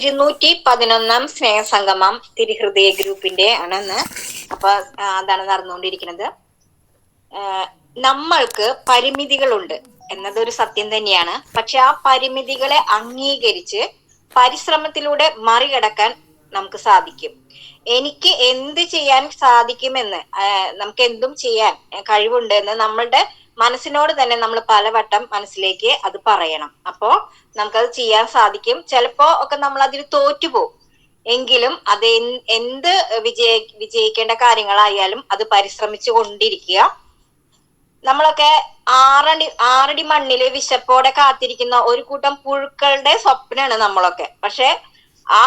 ഇരുന്നൂറ്റി പതിനൊന്നാം സ്നേഹസംഗമം തിരുഹൃദയ ഗ്രൂപ്പിന്റെ ആണെന്ന്. അപ്പൊ അതാണ് നടന്നുകൊണ്ടിരിക്കുന്നത്. നമ്മൾക്ക് പരിമിതികളുണ്ട് എന്നതൊരു സത്യം തന്നെയാണ്. പക്ഷെ ആ പരിമിതികളെ അംഗീകരിച്ച് പരിശ്രമത്തിലൂടെ മറികടക്കാൻ നമുക്ക് സാധിക്കും. എനിക്ക് എന്ത് ചെയ്യാൻ സാധിക്കുമെന്ന് നമുക്ക് എന്തും ചെയ്യാൻ കഴിവുണ്ട് എന്ന് നമ്മളുടെ മനസ്സിനോട് തന്നെ നമ്മൾ പലവട്ടം മനസ്സിലേക്ക് അത് പറയണം. അപ്പോ നമുക്കത് ചെയ്യാൻ സാധിക്കും. ചിലപ്പോ ഒക്കെ നമ്മൾ അതിൽ തോറ്റുപോകും എങ്കിലും അത് എന്ത് വിജയ വിജയിക്കേണ്ട കാര്യങ്ങളായാലും അത് പരിശ്രമിച്ചു കൊണ്ടിരിക്കുക. നമ്മളൊക്കെ ആറടി ആറടി മണ്ണിൽ വിശപ്പോടെ കാത്തിരിക്കുന്ന ഒരു കൂട്ടം പുഴുക്കളുടെ സ്വപ്നമാണ് നമ്മളൊക്കെ. പക്ഷെ ആ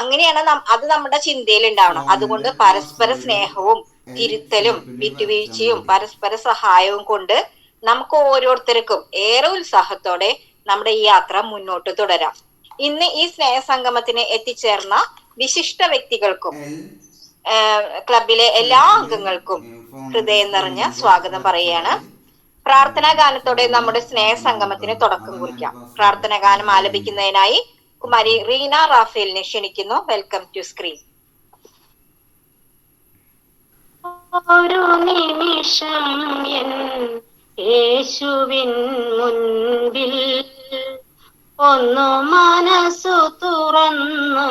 അങ്ങനെയാണ് അത് നമ്മുടെ ചിന്തയിൽ ഉണ്ടാവണം അതുകൊണ്ട് പരസ്പര സ്നേഹവും തിരുത്തലും വിട്ടുവീഴ്ചയും പരസ്പര സഹായവും കൊണ്ട് നമുക്ക് ഓരോരുത്തർക്കും ഏറെ ഉത്സാഹത്തോടെ നമ്മുടെ ഈ യാത്ര മുന്നോട്ട് തുടരാം. ഇന്ന് ഈ സ്നേഹസംഗമത്തിന് എത്തിച്ചേർന്ന വിശിഷ്ട വ്യക്തികൾക്കും ക്ലബിലെ എല്ലാ അംഗങ്ങൾക്കും ഹൃദയം നിറഞ്ഞ സ്വാഗതം പറയുകയാണ്. പ്രാർത്ഥനാ ഗാനത്തോടെ നമ്മുടെ സ്നേഹസംഗമത്തിന് തുടക്കം കുറിക്കാം. പ്രാർത്ഥനാ ഗാനം ആലപിക്കുന്നതിനായി കുമാരി റീന റാഫേലിനെ ക്ഷണിക്കുന്നു. Welcome to screen. ഒരു നിമിഷം എൻ യേശുവിൻ മുൻപിൽ. ഒന്നു മനസ്സു തുറന്ന്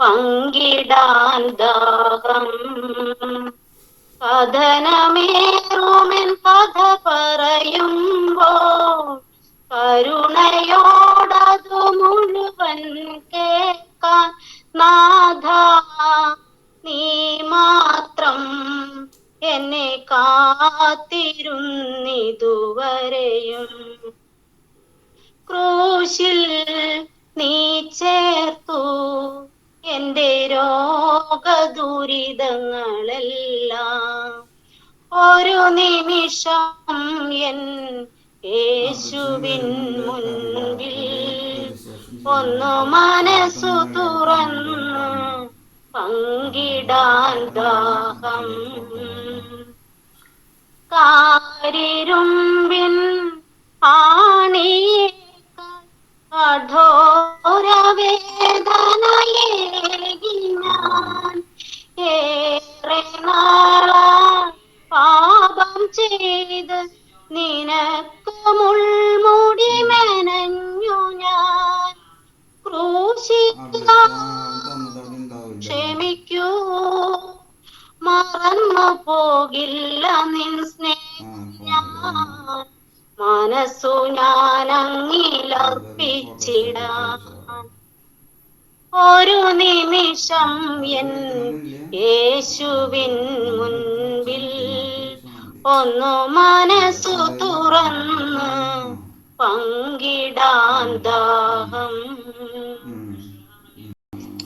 പങ്കിടാൻ ദാഹം. കഥനമേറുമെൻ കഥ പറയുമ്പോൾ കരുണയോടതു മുഴുവൻ കേൾക്കാൻ നാഥ നീ മാത്രം എന്നെ കാത്തിരുന്നിതുവരെയും. ക്രൂശിൽ നീ ചേർത്തു എന്റെ രോഗദുരിതങ്ങളെല്ലാം. ഒരു നിമിഷം എൻ യേശുവിൻ മുൻപിൽ ഒന്നു മനസ്സു തുറന്ന്. പങ്കിടാൻ ദാഹം. കാരിരുമ്പിൻ ആണിയേക്കാൾ കഠോര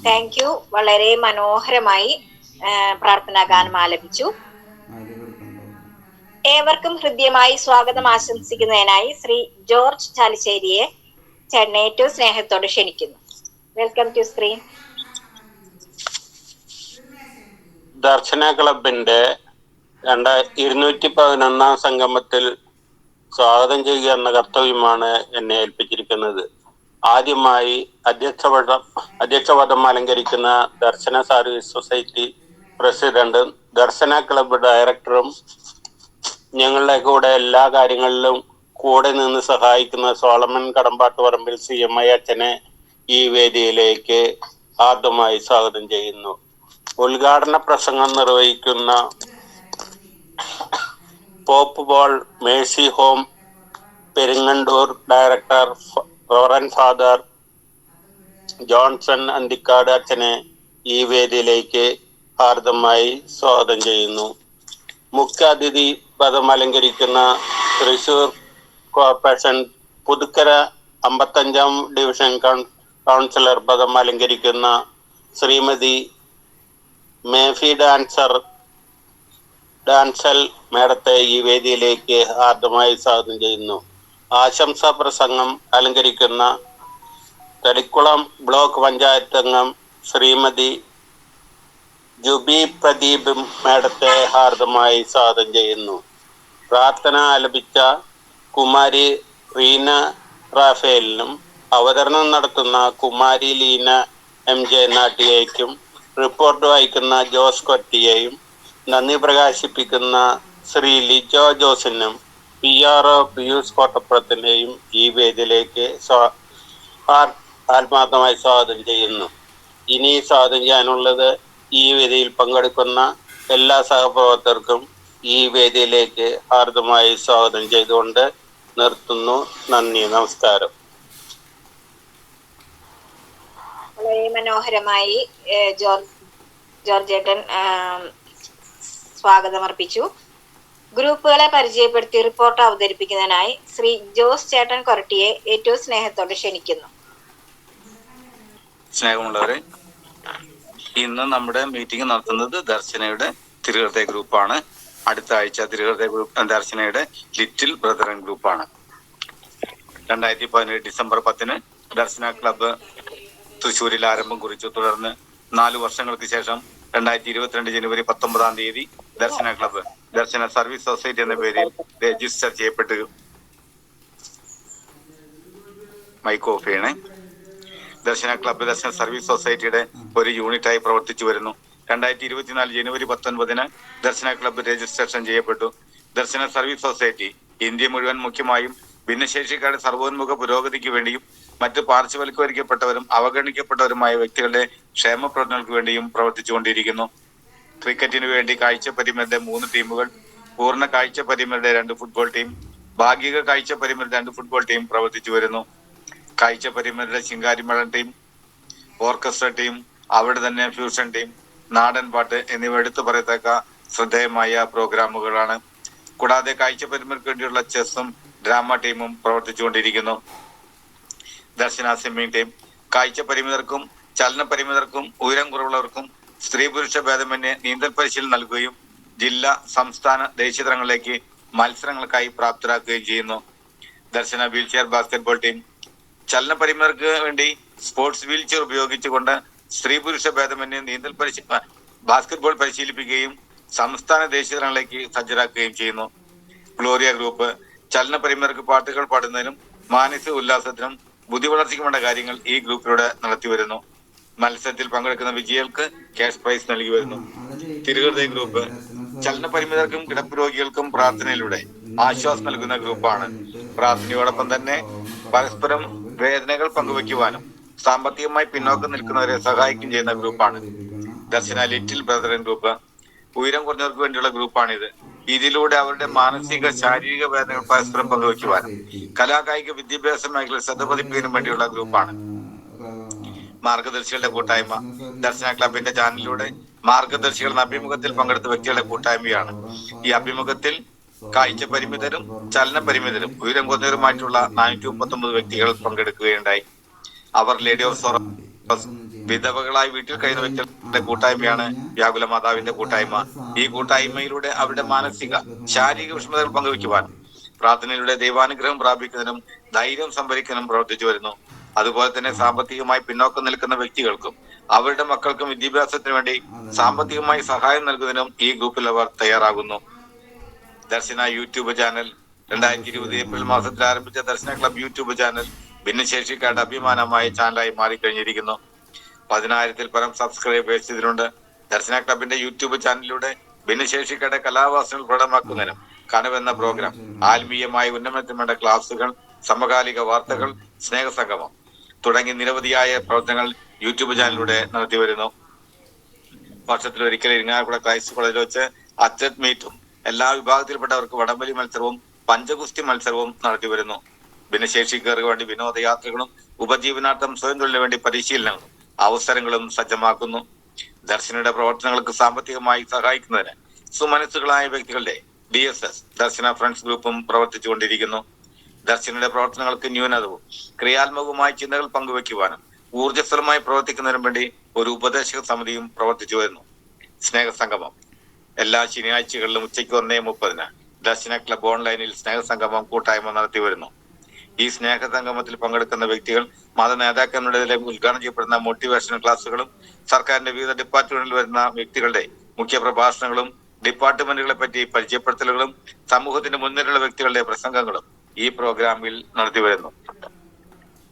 താങ്ക് യു വളരെ മനോഹരമായി പ്രാർത്ഥനാ ഗാനം ആലപിച്ചു. ഏവർക്കും ഹൃദ്യമായി സ്വാഗതം ആശംസിക്കുന്നതിനായി ശ്രീ ജോർജ് ചാലിശ്ശേരിയെ ചേട്ടനെ ഏറ്റവും സ്നേഹത്തോടെ ക്ഷണിക്കുന്നു. വെൽക്കം ടു സ്ക്രീൻ ദർശന ക്ലബിന്റെ രണ്ട ഇരുന്നൂറ്റി പതിനൊന്നാം സംഗമത്തിൽ സ്വാഗതം ചെയ്യുക എന്ന കർത്തവ്യമാണ് എന്നെ ഏൽപ്പിച്ചിരിക്കുന്നത്. ആദ്യമായി അധ്യക്ഷപദം അധ്യക്ഷപദം അലങ്കരിക്കുന്ന ദർശന സർവീസ് സൊസൈറ്റി പ്രസിഡന്റും ദർശന ക്ലബ്ബ് ഡയറക്ടറും ഞങ്ങളുടെ കൂടെ എല്ലാ കാര്യങ്ങളിലും കൂടെ നിന്ന് സഹായിക്കുന്ന Solomon Kadambattu Parambil C M I അച്ഛനെ ഈ വേദിയിലേക്ക് ആദ്യമായി സ്വാഗതം ചെയ്യുന്നു. ഉദ്ഘാടന പ്രസംഗം നിർവഹിക്കുന്ന Pope Paul mercy home Peringandoor director reverend father Johnson Anthikad അച്ഛനെ ഈ വേദിയിലേക്ക് ഹാർദമായി സ്വാഗതം ചെയ്യുന്നു. മുഖ്യാതിഥി പദം അലങ്കരിക്കുന്ന തൃശൂർ കോർപ്പറേഷൻ പുതുക്കര അമ്പത്തഞ്ചാം ഡിവിഷൻ കൗൺസിലർ പദം അലങ്കരിക്കുന്ന ശ്രീമതി മേഫി ഡാൻസർ ഡാൻസൽ മേഡത്തെ ഈ വേദിയിലേക്ക് ആദ്യമായി സ്വാഗതം ചെയ്യുന്നു. ആശംസാ പ്രസംഗം അലങ്കരിക്കുന്ന തടിക്കുളം ബ്ലോക്ക് പഞ്ചായത്ത് അംഗം ശ്രീമതി ജുബി പ്രദീപ് മേഡത്തെ ഹാർദമായി സ്വാഗതം ചെയ്യുന്നു. പ്രാർത്ഥന ആലപിച്ച കുമാരി റീന റാഫേലിനും അവതരണം നടത്തുന്ന കുമാരി ലീന എം ജെ നാട്ടിയേക്കും റിപ്പോർട്ട് വായിക്കുന്ന ജോസ് കൊറ്റിയെയും നന്ദി പ്രകാശിപ്പിക്കുന്ന ശ്രീ ലിജോ ജോസിനും പി ആർ ഒ പിയൂഷ് കോട്ടപ്പുറത്തിന്റെയും ഈ വേദിയിലേക്ക് ആത്മാർത്ഥമായി സ്വാഗതം ചെയ്യുന്നു. ഇനി സ്വാഗതം ചെയ്യാനുള്ളത് ഈ വേദിയിൽ പങ്കെടുക്കുന്ന എല്ലാ സഹപ്രവർത്തകർക്കും ഈ വേദിയിലേക്ക് ഹാർദമായി സ്വാഗതം ചെയ്തുകൊണ്ട് നിർത്തുന്നു. നന്ദി നമസ്കാരം. വളരെ മനോഹരമായി ജോർജ് ജോർജേട്ടൻ സ്വാഗതമർപ്പിച്ചു. ഗ്രൂപ്പുകളെ പരിചയപ്പെടുത്തി റിപ്പോർട്ട് അവതരിപ്പിക്കുന്നതിനായി ശ്രീ ജോസ് ചേട്ടൻ കൊരട്ടിയെ ഏറ്റവും സ്നേഹത്തോടെ ക്ഷണിക്കുന്നു. സ്നേഹമുള്ളവരെ ഇന്ന് നമ്മുടെ മീറ്റിംഗ് നടത്തുന്നത് ദർശനയുടെ തിരുഹൃദയ ഗ്രൂപ്പാണ്. അടുത്ത ആഴ്ച തിരുഹൃദയ ഗ്രൂപ്പ് ദർശനയുടെ ലിറ്റിൽ ബ്രദറൻ ഗ്രൂപ്പാണ്. രണ്ടായിരത്തി പതിനേഴ് ഡിസംബർ പത്തിന് ദർശന ക്ലബ്ബ് തൃശ്ശൂരിൽ ആരംഭം കുറിച്ചു. തുടർന്ന് നാല് വർഷങ്ങൾക്ക് ശേഷം രണ്ടായിരത്തി ഇരുപത്തിരണ്ട് ജനുവരി പത്തൊമ്പതാം തീയതി Darshana club Darshana service society എന്ന പേരിൽ രജിസ്റ്റർ ചെയ്യപ്പെട്ടു. മൈക്ക് ഓഫ് ചെയ്യണേ. ദർശന ക്ലബ്ബ് ദർശന സർവീസ് സൊസൈറ്റിയുടെ ഒരു യൂണിറ്റായി പ്രവർത്തിച്ചു വരുന്നു. രണ്ടായിരത്തി ഇരുപത്തിനാല് ജനുവരി പത്തൊൻപതിന് ദർശന ക്ലബ്ബ് രജിസ്ട്രേഷൻ ചെയ്യപ്പെട്ടു. ദർശന സർവീസ് സൊസൈറ്റി ഇന്ത്യ മുഴുവൻ മുഖ്യമായും ഭിന്നശേഷിക്കാരുടെ സർവോന്മുഖ പുരോഗതിക്ക് വേണ്ടിയും മറ്റ് പാർശ്വവൽക്കരിക്കപ്പെട്ടവരും അവഗണിക്കപ്പെട്ടവരുമായ വ്യക്തികളുടെ ക്ഷേമ പ്രവർത്തനങ്ങൾക്ക് വേണ്ടിയും പ്രവർത്തിച്ചുകൊണ്ടിരിക്കുന്നു. ക്രിക്കറ്റിന് വേണ്ടി കാഴ്ച പരിമിതരുടെ മൂന്ന് ടീമുകൾ പൂർണ കാഴ്ച പരിമിതരുടെ രണ്ട് ഫുട്ബോൾ ടീം ഭാഗിക കാഴ്ച പരിമിതരുടെ രണ്ട് ഫുട്ബോൾ ടീം പ്രവർത്തിച്ചു വരുന്നു. കാഴ്ച പരിമിതരുടെ ശിങ്കാരിമഴൻ ടീം ഓർക്കസ്ട്ര ടീം അവിടെ തന്നെ ഫ്യൂഷൻ ടീം നാടൻ പാട്ട് എന്നിവ എടുത്തു പറയത്തക്ക ശ്രദ്ധേയമായ പ്രോഗ്രാമുകളാണ്. കൂടാതെ കാഴ്ച പരിമിതർക്ക് വേണ്ടിയുള്ള ചെസ്സും ഡ്രാമ ടീമും പ്രവർത്തിച്ചുകൊണ്ടിരിക്കുന്നു. ദർശന സ്വിമ്മിംഗ് ടീം കാഴ്ച പരിമിതർക്കും ചലന പരിമിതർക്കും ഉയരം കുറവുള്ളവർക്കും സ്ത്രീ പുരുഷ ഭേദമന്യേ നീന്തൽ പരിശീലനം നൽകുകയും ജില്ലാ സംസ്ഥാന ദേശീയ തലങ്ങളിലേക്ക് മത്സരങ്ങൾക്കായി പ്രാപ്തരാക്കുകയും ചെയ്യുന്നു. Darshana wheelchair basketball team. ചലന പരിമിതർക്ക് വേണ്ടി സ്പോർട്സ് വീൽ ചെയർ ഉപയോഗിച്ചുകൊണ്ട് സ്ത്രീ പുരുഷ ഭേദമന്യേ നീന്തൽ പരിശീ ബാസ്കറ്റ്ബോൾ പരിശീലിപ്പിക്കുകയും സംസ്ഥാന ദേശീയ തലങ്ങളിലേക്ക് സജ്ജരാക്കുകയും ചെയ്യുന്നു. Gloria group. ചലന പരിമിതർക്ക് പാട്ടുകൾ പാടുന്നതിനും മാനസിക ഉല്ലാസത്തിനും ബുദ്ധി വളർച്ചയ്ക്ക് വേണ്ട കാര്യങ്ങൾ ഈ ഗ്രൂപ്പിലൂടെ നടത്തി വരുന്നു മത്സരത്തിൽ പങ്കെടുക്കുന്ന വിജയികൾക്ക് ക്യാഷ് പ്രൈസ് നൽകി വരുന്നു തിരുഹൃദയ ഗ്രൂപ്പ് ചലന പരിമിതർക്കും കിടപ്പ് രോഗികൾക്കും പ്രാർത്ഥനയിലൂടെ ആശ്വാസം നൽകുന്ന ഗ്രൂപ്പാണ്. പ്രാർത്ഥനയോടൊപ്പം തന്നെ പരസ്പരം വേദനകൾ പങ്കുവെക്കുവാനും സാമ്പത്തികമായി പിന്നോക്കം നിൽക്കുന്നവരെ സഹായിക്കുകയും ചെയ്യുന്ന ഗ്രൂപ്പാണ്. Darshana little brethren group. ഉയരം കുറഞ്ഞവർക്ക് വേണ്ടിയുള്ള ഗ്രൂപ്പാണിത്. ഇതിലൂടെ അവരുടെ മാനസിക ശാരീരിക വേദനകൾ പരസ്പരം പങ്കുവയ്ക്കുവാനും കലാകായിക വിദ്യാഭ്യാസ മേഖലയിൽ ശ്രദ്ധ പതിപ്പിക്കുന്നതിനും വേണ്ടിയുള്ള ഗ്രൂപ്പാണ്. മാർഗദർശികളുടെ കൂട്ടായ്മ. ദർശന ക്ലബിന്റെ ചാനലിലൂടെ മാർഗദർശികൾ എന്ന അഭിമുഖത്തിൽ പങ്കെടുത്ത വ്യക്തികളുടെ കൂട്ടായ്മയാണ്. ഈ അഭിമുഖത്തിൽ കാഴ്ച പരിമിതരും ചലന പരിമിതരും ഉയരം കുറഞ്ഞവരുമായിട്ടുള്ള നാനൂറ്റി മുപ്പത്തി ഒമ്പത് വ്യക്തികൾ പങ്കെടുക്കുകയുണ്ടായി. അവർ ലേഡി ഓഫ് സോറസ് വിധവകളായി വീട്ടിൽ കഴിയുന്ന വ്യക്തികളുടെ കൂട്ടായ്മയാണ് വ്യാകുല മാതാവിന്റെ കൂട്ടായ്മ. ഈ കൂട്ടായ്മയിലൂടെ അവരുടെ മാനസിക ശാരീരിക വിഷമതകൾ പങ്കുവയ്ക്കുവാൻ പ്രാർത്ഥനയിലൂടെ ദൈവാനുഗ്രഹം പ്രാപിക്കുന്നതിനും ധൈര്യം സംഭരിക്കാനും പ്രവർത്തിച്ചു വരുന്നു. അതുപോലെ തന്നെ സാമ്പത്തികമായി പിന്നോക്കം നിൽക്കുന്ന വ്യക്തികൾക്കും അവരുടെ മക്കൾക്കും വിദ്യാഭ്യാസത്തിന് വേണ്ടി സാമ്പത്തികമായി സഹായം നൽകുന്നതിനും ഈ ഗ്രൂപ്പിൽ അവർ തയ്യാറാകുന്നു. ദർശന യൂട്യൂബ് ചാനൽ രണ്ടായിരത്തി ഇരുപത് ഏപ്രിൽ മാസത്തിൽ ആരംഭിച്ച ദർശന ക്ലബ് യൂട്യൂബ് ചാനൽ ഭിന്നശേഷിക്കാരുടെ അഭിമാനമായ ചാനലായി മാറിക്കഴിഞ്ഞിരിക്കുന്നു. പതിനായിരത്തിൽ പരം സബ്സ്ക്രൈബേഴ്സ് ഇതിനുണ്ട് ദർശന ക്ലബിന്റെ യൂട്യൂബ് ചാനലിലൂടെ ഭിന്നശേഷിക്കാരുടെ കലാവാസനകൾ പ്രകടമാക്കുന്നതിനും കനവെന്ന പ്രോഗ്രാം ആത്മീയമായ ഉന്നമനത്തിന് വേണ്ട ക്ലാസുകൾ സമകാലിക വാർത്തകൾ സ്നേഹസംഗമം തുടങ്ങി നിരവധിയായ പ്രവർത്തനങ്ങൾ യൂട്യൂബ് ചാനലിലൂടെ നടത്തി വരുന്നു വർഷത്തിൽ ഒരിക്കൽ ഇരിങ്ങാലക്കുട ക്രൈസ്റ്റ് കോളേജിൽ വെച്ച് അത്ലറ്റ് മീറ്റും എല്ലാ വിഭാഗത്തിൽപ്പെട്ടവർക്ക് വടംവലി മത്സരവും പഞ്ചഗുസ്തി മത്സരവും നടത്തി വരുന്നു ഭിന്നശേഷിക്കാർക്ക് വേണ്ടി വിനോദയാത്രകളും ഉപജീവനാർത്ഥം സ്വയം തൊഴിലിന് വേണ്ടി പരിശീലനങ്ങളും അവസരങ്ങളും സജ്ജമാക്കുന്നു. ദർശനയുടെ പ്രവർത്തനങ്ങൾക്ക് സാമ്പത്തികമായി സഹായിക്കുന്നതിന് സുമനസ്സുകളായ വ്യക്തികളുടെ D S S Darshana friends ഗ്രൂപ്പും പ്രവർത്തിച്ചുകൊണ്ടിരിക്കുന്നു. ദർശനയുടെ പ്രവർത്തനങ്ങൾക്ക് ന്യൂനതവും ക്രിയാത്മകവുമായ ചിന്തകൾ പങ്കുവെക്കുവാനും ഊർജസ്വലമായി പ്രവർത്തിക്കുന്നതിനും വേണ്ടി ഒരു ഉപദേശക സമിതിയും പ്രവർത്തിച്ചു വരുന്നു. സ്നേഹസംഗമം. എല്ലാ ശനിയാഴ്ചകളിലും ഉച്ചയ്ക്ക് ഒന്നേ മുപ്പതിന് ദർശന ക്ലബ് ഓൺലൈനിൽ സ്നേഹസംഗമം കൂട്ടായ്മ നടത്തി വരുന്നു. ഈ സ്നേഹ സംഗമത്തിൽ പങ്കെടുക്കുന്ന വ്യക്തികൾ മത നേതാക്കന്മാരുടെ ഉദ്ഘാടനം ചെയ്യപ്പെടുന്ന മോട്ടിവേഷൻ ക്ലാസുകളും സർക്കാരിന്റെ വിവിധ ഡിപ്പാർട്ട്മെന്റിൽ വരുന്ന വ്യക്തികളുടെ മുഖ്യ പ്രഭാഷണങ്ങളും ഡിപ്പാർട്ട്മെന്റുകളെ പറ്റി പരിചയപ്പെടുത്തലുകളും സമൂഹത്തിന്റെ മുൻനിരയുള്ള വ്യക്തികളുടെ പ്രസംഗങ്ങളും ഈ പ്രോഗ്രാമിൽ നടത്തി വരുന്നു.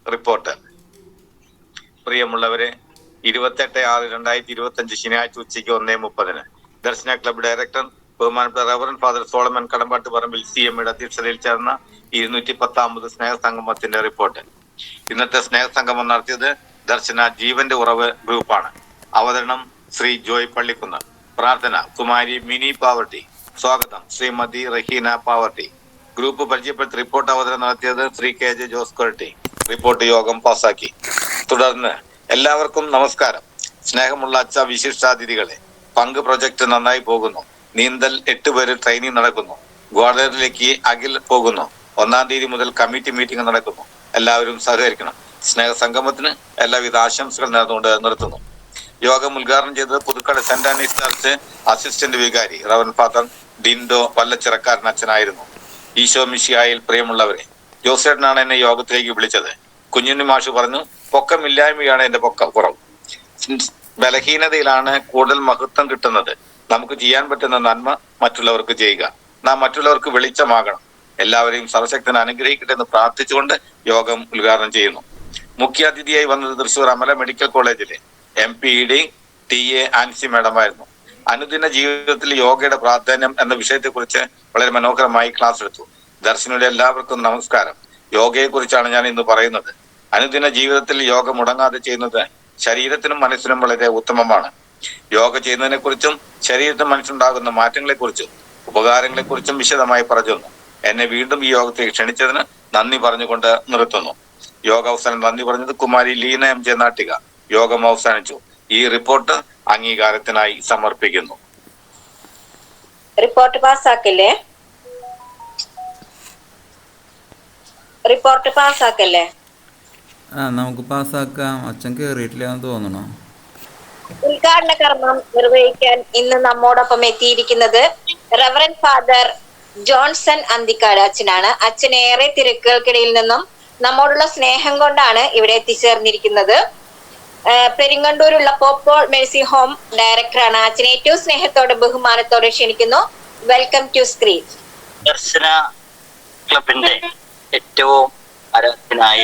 റിപ്പോർട്ട്. പ്രിയമുള്ളവരെ ഇരുപത്തെട്ട് ആറ് രണ്ടായിരത്തി ഇരുപത്തി അഞ്ച് ശനിയാഴ്ച ഉച്ചയ്ക്ക് ഒന്നേ മുപ്പതിന് ദർശന ക്ലബ് ഡയറക്ടർ ബഹുമാനപ്പെട്ട reverend father Solomon Kadambattu Parambil C എമ്മയുടെ അധ്യക്ഷതയിൽ ചേർന്ന ഇരുന്നൂറ്റി പത്താമത് സ്നേഹസംഗമത്തിന്റെ റിപ്പോർട്ട്. ഇന്നത്തെ സ്നേഹസംഗമം നടത്തിയത് ദർശന ജീവന്റെ ഉറവ് ഗ്രൂപ്പാണ്. അവതരണം ശ്രീ ജോയ് പള്ളിക്കുന്ന്. പ്രാർത്ഥന കുമാരി മിനി പാവർട്ടി. സ്വാഗതം ശ്രീമതി റഹീന പാവർട്ടി. ഗ്രൂപ്പ് പരിചയപ്പെടുത്തി റിപ്പോർട്ട് അവതരണം നടത്തിയത് Shri K J Jose Koratty. Report യോഗം പാസാക്കി തുടർന്ന് എല്ലാവർക്കും നമസ്കാരം. സ്നേഹമുള്ള അച്ഛ വിശിഷ്ടാതിഥികളെ പങ്ക് പ്രൊജക്ട് നന്നായി പോകുന്നു. നീന്തൽ എട്ട് പേര് ട്രെയിനിങ് നടക്കുന്നു. ഗ്വാളിയറിലേക്ക് അഖിൽ പോകുന്നു. ഒന്നാം തീയതി മുതൽ കമ്മിറ്റി മീറ്റിംഗ് നടക്കുന്നു. എല്ലാവരും സഹകരിക്കണം. സ്നേഹസംഗമത്തിന് എല്ലാവിധ ആശംസകൾ നേർന്നുകൊണ്ട് നിർത്തുന്നു. യോഗം ഉദ്ഘാടനം ചെയ്തത് Puthukkada saint Anne's church assistant വികാരി റവൻ ഫാദർ ഡിൻഡോ വല്ലച്ചിറക്കാരൻ അച്ഛനായിരുന്നു. ഈശോ മിഷിയായിൽ പ്രിയമുള്ളവരെ ജോസേട്ടനാണ് എന്നെ യോഗത്തിലേക്ക് വിളിച്ചത്. കുഞ്ഞുണ്ണി മാഷ് പറഞ്ഞു പൊക്കമില്ലായ്മയാണ് എന്റെ പൊക്ക കുറവ്. ബലഹീനതയിലാണ് കൂടുതൽ മഹത്വം കിട്ടുന്നത്. നമുക്ക് ചെയ്യാൻ പറ്റുന്ന നന്മ മറ്റുള്ളവർക്ക് ചെയ്യുക. നാം മറ്റുള്ളവർക്ക് വെളിച്ചമാകണം. എല്ലാവരെയും സർവശക്തൻ അനുഗ്രഹിക്കട്ടെ എന്ന് പ്രാർത്ഥിച്ചുകൊണ്ട് യോഗം ഉദ്ഘാടനം ചെയ്യുന്നു. മുഖ്യാതിഥിയായി വന്നത് തൃശൂർ അമല മെഡിക്കൽ കോളേജിലെ M P D T A Ancy മാഡമായിരുന്നു. അനുദിന ജീവിതത്തിൽ യോഗയുടെ പ്രാധാന്യം എന്ന വിഷയത്തെക്കുറിച്ച് വളരെ മനോഹരമായി ക്ലാസ് എടുത്തു. ദർശനയുടെ എല്ലാവർക്കും നമസ്കാരം. യോഗയെക്കുറിച്ചാണ് ഞാൻ ഇന്ന് പറയുന്നത്. അനുദിന ജീവിതത്തിൽ യോഗ മുടങ്ങാതെ ചെയ്യുന്നത് ശരീരത്തിനും മനസ്സിനും വളരെ ഉത്തമമാണ്. യോഗ ചെയ്യുന്നതിനെക്കുറിച്ചും ശരീരത്തിനും മനസ്സിലുണ്ടാകുന്ന മാറ്റങ്ങളെ കുറിച്ചും ഉപകാരങ്ങളെ കുറിച്ചും വിശദമായി പറഞ്ഞു എന്നെ വീണ്ടും ഈ യോഗത്തിൽ ക്ഷണിച്ചതിന് നന്ദി പറഞ്ഞുകൊണ്ട് നിർത്തുന്നു. യോഗ അവസാനം നന്ദി പറഞ്ഞത് കുമാരി ലീന എം ജെ നാട്ടിക. യോഗം അവസാനിച്ചു. ഈ റിപ്പോർട്ട് അംഗീകാരത്തിനായി സമർപ്പിക്കുന്നു. റിപ്പോർട്ട് പാസ്സാക്കില്ലേ? റിപ്പോർട്ട് പാസ്സാക്കല്ലേ? ആ നമുക്ക് പാസ്സാക്കാം. അച്ഛൻ കേറിയിട്ടില്ല എന്ന് തോന്നണോ? ഉദ്ഘാടന കർമ്മം നിർവഹിക്കാൻ ഇന്ന് നമ്മോടൊപ്പം എത്തിയിരിക്കുന്നത് റവറൻ ഫാദർ ജോൺസൺ അന്തിക്കാട് അച്ഛനാണ് അച്ഛൻ ഏറെ തിരക്കുകൾക്കിടയിൽ നിന്നും നമ്മോടുള്ള സ്നേഹം കൊണ്ടാണ് ഇവിടെ എത്തിച്ചേർന്നിരിക്കുന്നത്. പെരിങ്ങണ്ടൂരുള്ള പോപ്പോൾ മേഴ്സി ഹോം ഡയറക്ടറാണ്. അച്ഛനെ ഏറ്റവും സ്നേഹത്തോടെ ബഹുമാനത്തോടെ ക്ഷണിക്കുന്നു. Welcome to screen. ദർശന ക്ലബിന്റെ ഏറ്റവും ആരാധനായ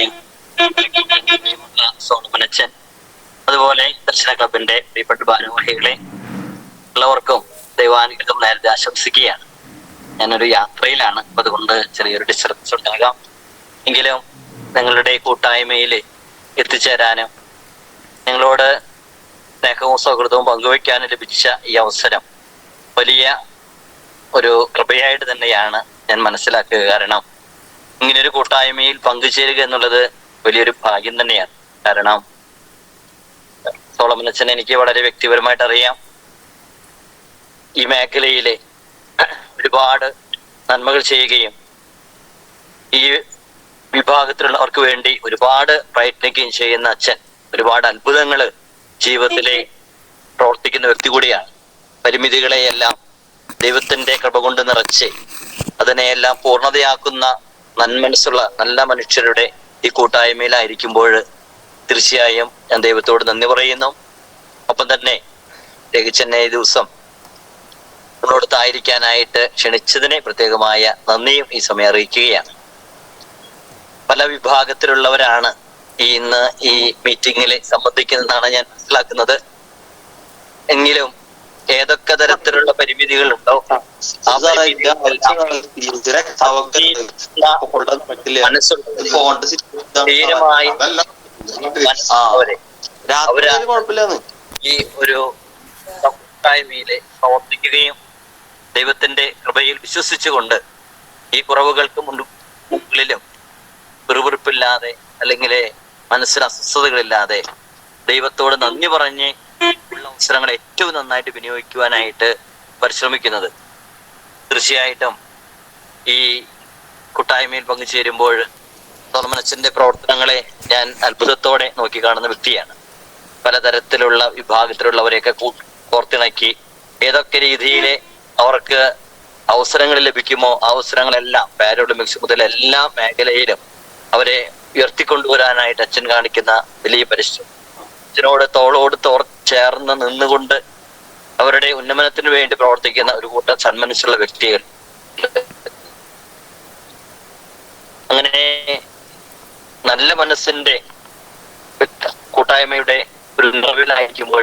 അതുപോലെ ദർശന ക്ലബിന്റെ പ്രിയപ്പെട്ട ഭാരവാഹികളെ എല്ലാവർക്കും ദൈവാനുഗ്രഹം നേരത്തെ ആശംസിക്കുകയാണ്. ഞാനൊരു യാത്രയിലാണ്. അതുകൊണ്ട് ചെറിയൊരു ഡിസ്റ്റർബൻസ് ഉണ്ടാകാം. എങ്കിലും നിങ്ങളുടെ കൂട്ടായ്മയിൽ എത്തിച്ചേരാനും നിങ്ങളോട് സ്നേഹവും സൗഹൃദവും പങ്കുവയ്ക്കാനും ലഭിച്ച ഈ അവസരം വലിയ ഒരു കൃപയായിട്ട് തന്നെയാണ് ഞാൻ മനസ്സിലാക്കുക കാരണം ഇങ്ങനൊരു കൂട്ടായ്മയിൽ പങ്കുചേരുക എന്നുള്ളത് വലിയൊരു ഭാഗ്യം തന്നെയാണ്. കാരണം സോളമനച്ചൻ എനിക്ക് വളരെ വ്യക്തിപരമായിട്ട് അറിയാം ഈ മേഖലയിലെ ഒരുപാട് നന്മകൾ ചെയ്യുകയും ഈ വിഭാഗത്തിലുള്ളവർക്ക് വേണ്ടി ഒരുപാട് പ്രയത്നിക്കുകയും ചെയ്യുന്ന അച്ഛൻ ഒരുപാട് അത്ഭുതങ്ങൾ ജീവിതത്തിലെ പ്രവർത്തിക്കുന്ന വ്യക്തി കൂടിയാണ്. പരിമിതികളെയെല്ലാം ദൈവത്തിന്റെ കൃപ കൊണ്ട് നിറച്ച് അതിനെയെല്ലാം പൂർണതയാക്കുന്ന നന്മനസ്സുള്ള നല്ല മനുഷ്യരുടെ ഈ കൂട്ടായ്മയിലായിരിക്കുമ്പോൾ തീർച്ചയായും ഞാൻ ദൈവത്തോട് നന്ദി പറയുന്നു. ഒപ്പം തന്നെ പ്രത്യേകിച്ച് ഈ ദിവസം ഉള്ളോടത്തായിരിക്കാനായിട്ട് ക്ഷണിച്ചതിനെ പ്രത്യേകമായ നന്ദിയും ഈ സമയം അറിയിക്കുകയാണ്. പല വിഭാഗത്തിലുള്ളവരാണ് ഈ ഇന്ന് ഈ മീറ്റിംഗിൽ സംബന്ധിക്കുന്നതാണ് ഞാൻ മനസ്സിലാക്കുന്നത്. എങ്കിലും ഏതൊക്കെ തരത്തിലുള്ള പരിമിതികളുണ്ടോ? ഉണ്ടോ അവരാണ് ഈ ഒരു കൂട്ടായ്മയിൽ പ്രവർത്തിക്കുകയും ദൈവത്തിന്റെ കൃപയിൽ വിശ്വസിച്ചുകൊണ്ട് ഈ കുറവുകൾക്ക് മുൻ- മുകളിലും പിറുപിറുപ്പില്ലാതെ അല്ലെങ്കിൽ മനസ്സിന് അസ്വസ്ഥതകളില്ലാതെ ദൈവത്തോട് നന്ദി പറഞ്ഞ് ഉള്ള അവസരങ്ങൾ ഏറ്റവും നന്നായിട്ട് വിനിയോഗിക്കുവാനായിട്ട് പരിശ്രമിക്കുന്നത്. തീർച്ചയായിട്ടും ഈ കൂട്ടായ്മയിൽ പങ്കുചേരുമ്പോൾ സോമനച്ചന്റെ പ്രവർത്തനങ്ങളെ ഞാൻ അത്ഭുതത്തോടെ നോക്കിക്കാണുന്ന വ്യക്തിയാണ്. പലതരത്തിലുള്ള വിഭാഗത്തിലുള്ളവരെയൊക്കെ കോർത്തിണക്കി ഏതൊക്കെ രീതിയിൽ അവർക്ക് അവസരങ്ങൾ ലഭിക്കുമോ? അവസരങ്ങളെല്ലാം പാരോളിമ്പിക്സ് മുതൽ എല്ലാ മേഖലയിലും അവരെ ഉയർത്തിക്കൊണ്ടുവരാനായിട്ട് അച്ഛൻ കാണിക്കുന്ന വലിയ പരിശ്രമം. അച്ഛനോട് തോളോട് തോർ ചേർന്ന് നിന്നുകൊണ്ട് അവരുടെ ഉന്നമനത്തിന് വേണ്ടി പ്രവർത്തിക്കുന്ന ഒരു കൂട്ടം സന്മനസ്സുള്ള വ്യക്തികൾ. അങ്ങനെ നല്ല മനസ്സിന്റെ കൂട്ടായ്മയുടെ ഒരു ഇന്റർവ്യൂലായിരിക്കുമ്പോൾ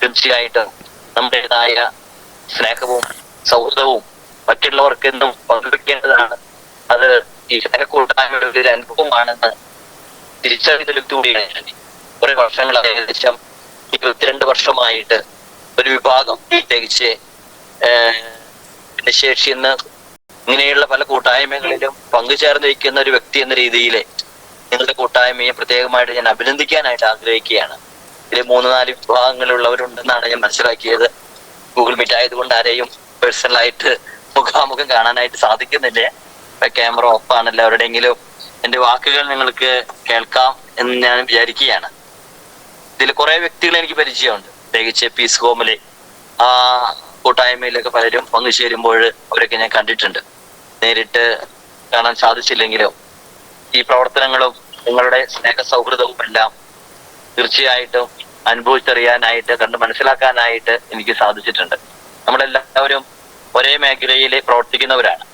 തീർച്ചയായിട്ടും നമ്മുടേതായ സ്നേഹവും സൗഹൃദവും മറ്റുള്ളവർക്ക് എന്നും പങ്കുവെക്കേണ്ടതാണ് അത് ഈ സ്നേഹ കൂട്ടായ്മയുടെ ഒരു അനുഭവമാണെന്ന് തിരിച്ചറിയുന്നതിലൂടെയാണ് ഞാൻ കുറെ വർഷങ്ങൾ ഏകദേശം ഇരുപത്തിരണ്ട് വർഷമായിട്ട് ഒരു വിഭാഗം പ്രത്യേകിച്ച് ഭിന്നശേഷി എന്ന് ഇങ്ങനെയുള്ള പല കൂട്ടായ്മകളിലും പങ്കുചേർന്നിരിക്കുന്ന ഒരു വ്യക്തി എന്ന രീതിയിൽ നിങ്ങളുടെ കൂട്ടായ്മയെ പ്രത്യേകമായിട്ട് ഞാൻ അഭിനന്ദിക്കാനായിട്ട് ആഗ്രഹിക്കുകയാണ്. ഇതിൽ മൂന്ന് നാല് വിഭാഗങ്ങളുള്ളവരുണ്ടെന്നാണ് ഞാൻ മനസ്സിലാക്കിയത്. ഗൂഗിൾ മീറ്റ് ആയതുകൊണ്ട് ആരെയും പേഴ്സണലായിട്ട് മുഖാമുഖം കാണാനായിട്ട് സാധിക്കുന്നില്ല? ഇപ്പൊ ക്യാമറ ഓഫാണല്ലോ എല്ലാവരുടെയെങ്കിലും എന്റെ വാക്കുകൾ നിങ്ങൾക്ക് കേൾക്കാം എന്ന് ഞാൻ വിചാരിക്കുകയാണ്. ഇതിൽ കുറെ വ്യക്തികളെ എനിക്ക് പരിചയമുണ്ട്. പ്രത്യേകിച്ച് പീസ് ഹോമിലെ ആ കൂട്ടായ്മയിലൊക്കെ പലരും പങ്കുചേരുമ്പോൾ അവരൊക്കെ ഞാൻ കണ്ടിട്ടുണ്ട്. നേരിട്ട് കാണാൻ സാധിച്ചില്ലെങ്കിലും ഈ പ്രവർത്തനങ്ങളും നിങ്ങളുടെ സ്നേഹ സൗഹൃദവും എല്ലാം തീർച്ചയായിട്ടും അനുഭവിച്ചറിയാനായിട്ട് കണ്ട് മനസ്സിലാക്കാനായിട്ട് എനിക്ക് സാധിച്ചിട്ടുണ്ട്. നമ്മളെല്ലാവരും ഒരേ മേഖലയിൽ പ്രവർത്തിക്കുന്നവരാണ്.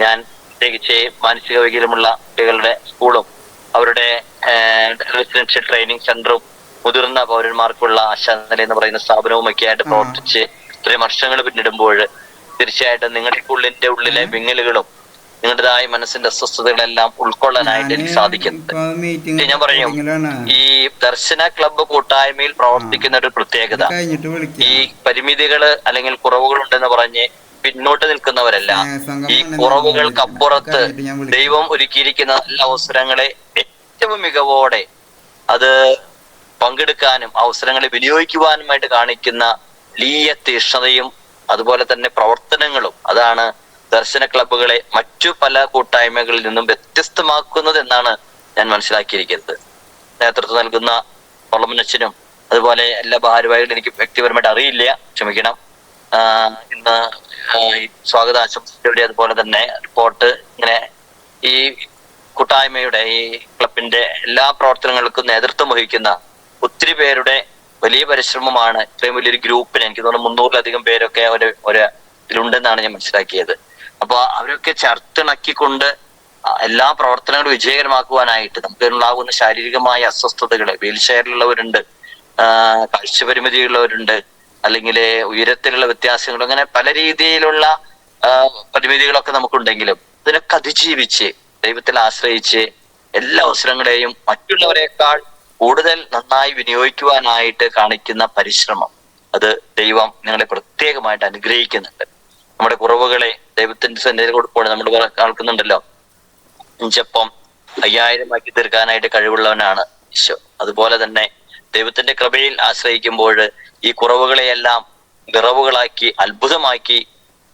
ഞാൻ പ്രത്യേകിച്ച് മാനസിക വൈകല്യമുള്ള കുട്ടികളുടെ സ്കൂളും അവരുടെ റെസിഡൻഷ്യൽ ട്രെയിനിങ് സെന്ററും മുതിർന്ന പൗരന്മാർക്കുള്ള ആശാനില എന്ന് പറയുന്ന സ്ഥാപനവും ഒക്കെ ആയിട്ട് പ്രവർത്തിച്ച് ഇത്രയും വർഷങ്ങൾ പിന്നിടുമ്പോൾ തീർച്ചയായിട്ടും നിങ്ങളുടെ ഉള്ളിന്റെ ഉള്ളിലെ വിങ്ങലുകളും നിങ്ങളുടേതായ മനസ്സിന്റെ അസ്വസ്ഥതകളെല്ലാം ഉൾക്കൊള്ളാനായിട്ട് എനിക്ക് സാധിക്കുന്നത് ഞാൻ പറയും ഈ ദർശന ക്ലബ്ബ് കൂട്ടായ്മയിൽ പ്രവർത്തിക്കുന്ന ഒരു പ്രത്യേകത. ഈ പരിമിതികൾ അല്ലെങ്കിൽ കുറവുകൾ ഉണ്ടെന്ന് പറഞ്ഞ് പിന്നോട്ട് നിൽക്കുന്നവരല്ല. ഈ കുറവുകൾക്കപ്പുറത്ത് ദൈവം ഒരുക്കിയിരിക്കുന്ന നല്ല അവസരങ്ങളെ ഏറ്റവും മികവോടെ അത് പങ്കെടുക്കാനും അവസരങ്ങളെ വിനിയോഗിക്കുവാനുമായിട്ട് കാണിക്കുന്ന ലീയ തീഷ്ണതയും അതുപോലെ തന്നെ പ്രവർത്തനങ്ങളും അതാണ് ദർശന ക്ലബ്ബുകളെ മറ്റു പല കൂട്ടായ്മകളിൽ നിന്നും വ്യത്യസ്തമാക്കുന്നത് എന്നാണ് ഞാൻ മനസ്സിലാക്കിയിരിക്കുന്നത്. നേതൃത്വം നൽകുന്ന പൊളമനച്ചനും അതുപോലെ എല്ലാ ഭാരവാഹികളും എനിക്ക് വ്യക്തിപരമായിട്ട് അറിയില്ല. ക്ഷമിക്കണം. ഇന്ന് സ്വാഗത ആശംസയുടെ അതുപോലെ തന്നെ റിപ്പോർട്ട് ഇങ്ങനെ ഈ കൂട്ടായ്മയുടെ ഈ ക്ലബിന്റെ എല്ലാ പ്രവർത്തനങ്ങൾക്കും നേതൃത്വം വഹിക്കുന്ന ഒത്തിരി പേരുടെ വലിയ പരിശ്രമമാണ് ഇത്രയും വലിയൊരു ഗ്രൂപ്പിന്. എനിക്ക് തോന്നുന്നു മുന്നൂറിലധികം പേരൊക്കെ ഒരു ഒരു ഇതിലുണ്ടെന്നാണ് ഞാൻ മനസ്സിലാക്കിയത്. അപ്പൊ അവരൊക്കെ ചേർത്തിണക്കിക്കൊണ്ട് എല്ലാ പ്രവർത്തനങ്ങളും വിജയകരമാക്കുവാനായിട്ട് നമുക്ക് ഉണ്ടാകുന്ന ശാരീരികമായ അസ്വസ്ഥതകൾ വീൽ ചെയറിലുള്ളവരുണ്ട് കാഴ്ചപരിമിതിയുള്ളവരുണ്ട് അല്ലെങ്കിൽ ഉയരത്തിലുള്ള വ്യത്യാസങ്ങൾ അങ്ങനെ പല രീതിയിലുള്ള പരിമിതികളൊക്കെ നമുക്കുണ്ടെങ്കിലും ഇതിനൊക്കെ അതിജീവിച്ച് ദൈവത്തിൽ ആശ്രയിച്ച് എല്ലാ അവസരങ്ങളെയും മറ്റുള്ളവരെക്കാൾ കൂടുതൽ നന്നായി വിനിയോഗിക്കുവാനായിട്ട് കാണിക്കുന്ന പരിശ്രമം അത് ദൈവം നിങ്ങളെ പ്രത്യേകമായിട്ട് അനുഗ്രഹിക്കുന്നുണ്ട്. നമ്മുടെ കുറവുകളെ ദൈവത്തിന്റെ സന്നിധിയിൽ കൊടുക്കുമ്പോൾ നമ്മൾ കേൾക്കുന്നുണ്ടല്ലോ അഞ്ചപ്പം അയ്യായിരമാക്കി തീർക്കാനായിട്ട് കഴിവുള്ളവനാണ് ഈശോ. അതുപോലെ തന്നെ ദൈവത്തിന്റെ കൃപയിൽ ആശ്രയിക്കുമ്പോൾ ഈ കുറവുകളെയെല്ലാം നിറവുകളാക്കി അത്ഭുതമാക്കി